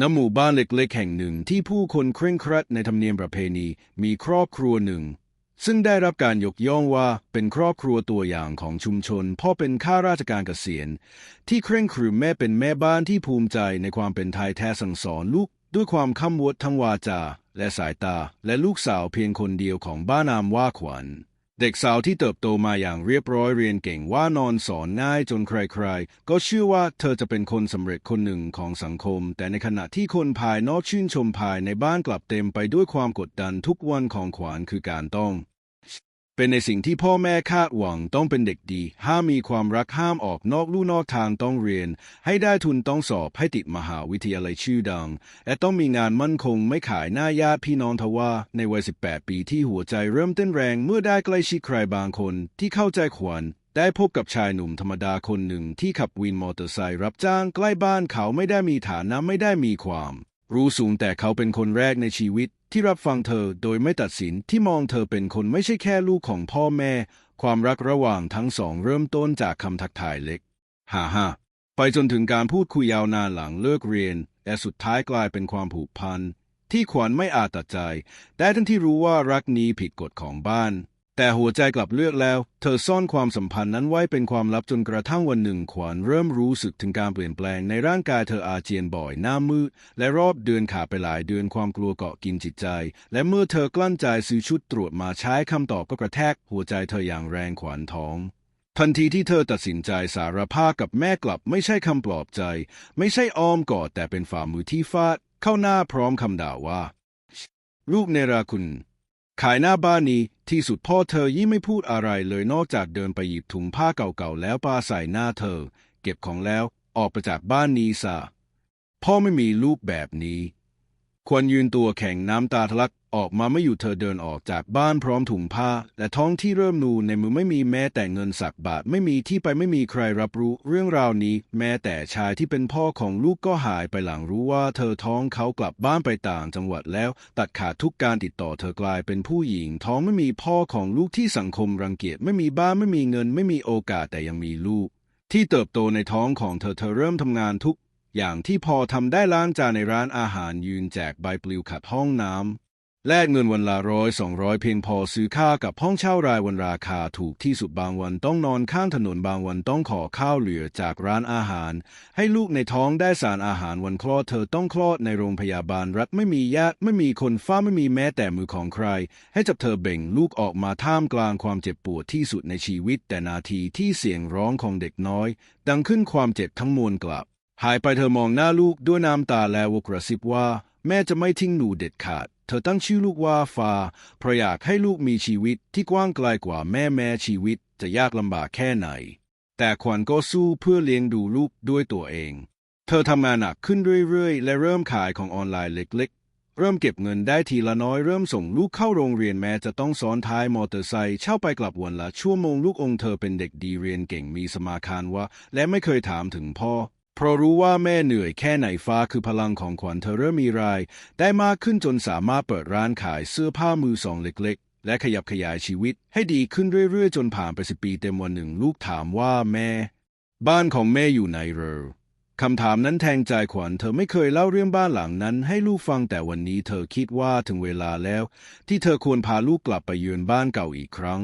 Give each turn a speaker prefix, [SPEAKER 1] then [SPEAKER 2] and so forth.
[SPEAKER 1] ณหมู่บ้านเล็กๆแห่งหนึ่งที่ผู้คนเคร่งครัดในธรรมเนียมประเพณีมีครอบครัวหนึ่ง ซึ่งได้รับการยกย่องว่าเป็นครอบครัวตัวอย่างของชุมชนพ่อเป็นข้าราชการเกษียณ ที่เคร่งครึมแม่เป็นแม่บ้านที่ภูมิใจในความเป็นไทยแท้สั่งสอนลูก ด้วยความคำวดทั้งวาจา และสายตา และลูกสาวเพียงคนเดียวของบ้านนามว่าขวัญ เด็กสาวที่เติบโตมาอย่างเรียบร้อยเรียนเก่งว่านอนสอนง่ายจนใครๆ ก็เชื่อว่าเธอจะเป็นคนสำเร็จคนหนึ่งของสังคม แต่ในขณะที่คนภายนอกชื่นชมภายในบ้านกลับเต็มไปด้วยความกดดันทุกวันของขวานคือการต้อง เป็นในสิ่งที่พ่อแม่คาดหวังต้องเป็นเด็กดี ห้ามมีความรักห้ามออกนอกลู่นอกทางต้องเรียน ให้ได้ทุนต้องสอบให้ติดมหาวิทยาลัยชื่อดัง และต้องมีงานมั่นคงไม่ขายหน้าญาติพี่น้องทว่าในวัย 18 ปีที่หัวใจเริ่มเต้นแรงเมื่อได้ใกล้ชิดใครบางคนที่เข้าใจขวัญได้พบกับชายหนุ่มธรรมดาคนหนึ่งที่ขับวินมอเตอร์ไซค์รับจ้างใกล้บ้านเขาไม่ได้มีฐานะไม่ได้มีความ รู้สูงแต่เขาเป็นคนแรกในชีวิตที่รับฟังเธอโดยไม่ตัดสินที่มองเธอเป็นคนไม่ใช่แค่ลูกของพ่อแม่ ความรักระหว่างทั้งสองเริ่มต้นจากคำทักทายเล็กฮ่าฮ่าไปจนถึงการพูดคุยยาวนานหลังเลิกเรียน และสุดท้ายกลายเป็นความผูกพันที่ขวัญไม่อาจตัดใจได้ทั้งที่รู้ว่ารักนี้ผิดกฎของบ้าน แต่หัวใจกลับเลือกแล้ว เธอซ่อนความสัมพันธ์นั้นไว้เป็นความลับจนกระทั่งวันหนึ่งขวัญเริ่มรู้สึกถึงการเปลี่ยนแปลงในร่างกายเธออาเจียนบ่อยหน้ามืดและรอบเดือนขาดไปหลายเดือนความกลัวเกาะกินจิตใจ และเมื่อเธอกลั้นใจซื้อชุดตรวจมาใช้คำตอบก็กระแทก หัวใจเธออย่างแรงขวัญท้องทันทีที่เธอตัดสินใจสารภาพกับแม่กลับไม่ใช่คำปลอบใจ ไม่ใช่อ้อมกอดแต่เป็นฝ่ามือที่ฟาด เข้าหน้าพร้อมคำด่าว่าลูกเนราคุณ ขายหน้าบ้านนี้ ที่สุดพ่อเธอยิ่งไม่พูดอะไรเลยนอกจากเดินไปหยิบถุงผ้าเก่าๆแล้วปาใส่หน้าเธอ เก็บของแล้วออกไปจากบ้านนี้ซะพ่อไม่มีลูกแบบนี้ ควรยืนตัวแข็งน้ำตาทะลัก ออกมาไม่อยู่เธอเดินออกจากบ้านพร้อมถุงผ้า และท้องที่เริ่มนูนในมือไม่มีแม้แต่เงินสักบาท ไม่มีที่ไปไม่มีใครรับรู้เรื่องราวนี้ แม้แต่ชายที่เป็นพ่อของลูกก็หายไปหลังรู้ว่าเธอท้องเขากลับบ้านไปต่างจังหวัดแล้ว ตัดขาดทุกการติดต่อเธอกลายเป็นผู้หญิง ท้องไม่มีพ่อของลูกที่สังคมรังเกียจไม่มีบ้านไม่มีเงินไม่มีโอกาสแต่ยังมีลูก ที่เติบโตในท้องของเธอเธอเริ่มทำงานทุก อย่างที่พอทำได้ล้างจานในร้านอาหารยืนแจกใบปลิวขัดห้องน้ำ แลกเงินวันละร้อยสองร้อยเพียงพอซื้อข้าวกับห้องเช่ารายวันราคาถูกที่สุดบางวันต้องนอนข้างถนนบางวันต้องขอข้าวเหลือจากร้านอาหาร ให้ลูกในท้องได้สารอาหารวันคลอดเธอต้องคลอดในโรงพยาบาลรัฐไม่มีญาติไม่มีคนเฝ้าไม่มีแม้แต่มือของใคร ให้จับเธอเบ่งลูกออกมาท่ามกลางความเจ็บปวดที่สุดในชีวิต แต่นาทีที่เสียงร้องของเด็กน้อย ดังขึ้นความเจ็บทั้งมวลกลับ หายไปเธอมองหน้าลูกด้วยน้ำตาแล้วกระซิบว่า แม่จะไม่ทิ้งหนูเด็ดขาด เธอตั้งชื่อลูกว่าฟ้าเพราะอยากให้ลูกมีชีวิตที่กว้างไกลกว่าแม่แม้ชีวิตจะยากลำบากแค่ไหน แต่ขวัญก็สู้เพื่อเลี้ยงดูลูกด้วยตัวเอง เธอทำงานหนักขึ้นเรื่อยๆ และเริ่มขายของออนไลน์เล็กๆ เริ่มเก็บเงินได้ทีละน้อยเริ่มส่งลูกเข้าโรงเรียนแม้จะต้องซ้อนท้ายมอเตอร์ไซค์เช่าไปกลับวันละชั่วโมงลูกองค์เธอเป็นเด็กดีเรียนเก่งมีสมาคารวะและไม่เคยถามถึงพ่อ เพราะรู้ว่าแม่เหนื่อยแค่ไหนฟ้าคือพลังของขวัญเธอเริ่มมีราย ได้มากขึ้นจนสามารถเปิดร้านขายเสื้อผ้ามือสองเล็กๆ และขยับขยายชีวิต ให้ดีขึ้นเรื่อยๆ จนผ่านไปสิปีเต็มวันหนึ่งลูกถามว่าแม่ บ้านของแม่อยู่ไหนเรอคำถามนั้นแทงใจขวัญเธอไม่เคยเล่าเรื่องบ้านหลังนั้น ให้ลูกฟังแต่วันนี้เธอคิดว่าถึงเวลาแล้ว ที่เธอควรพาลูกกลับไปเยือนบ้านเก่าอีกครั้ง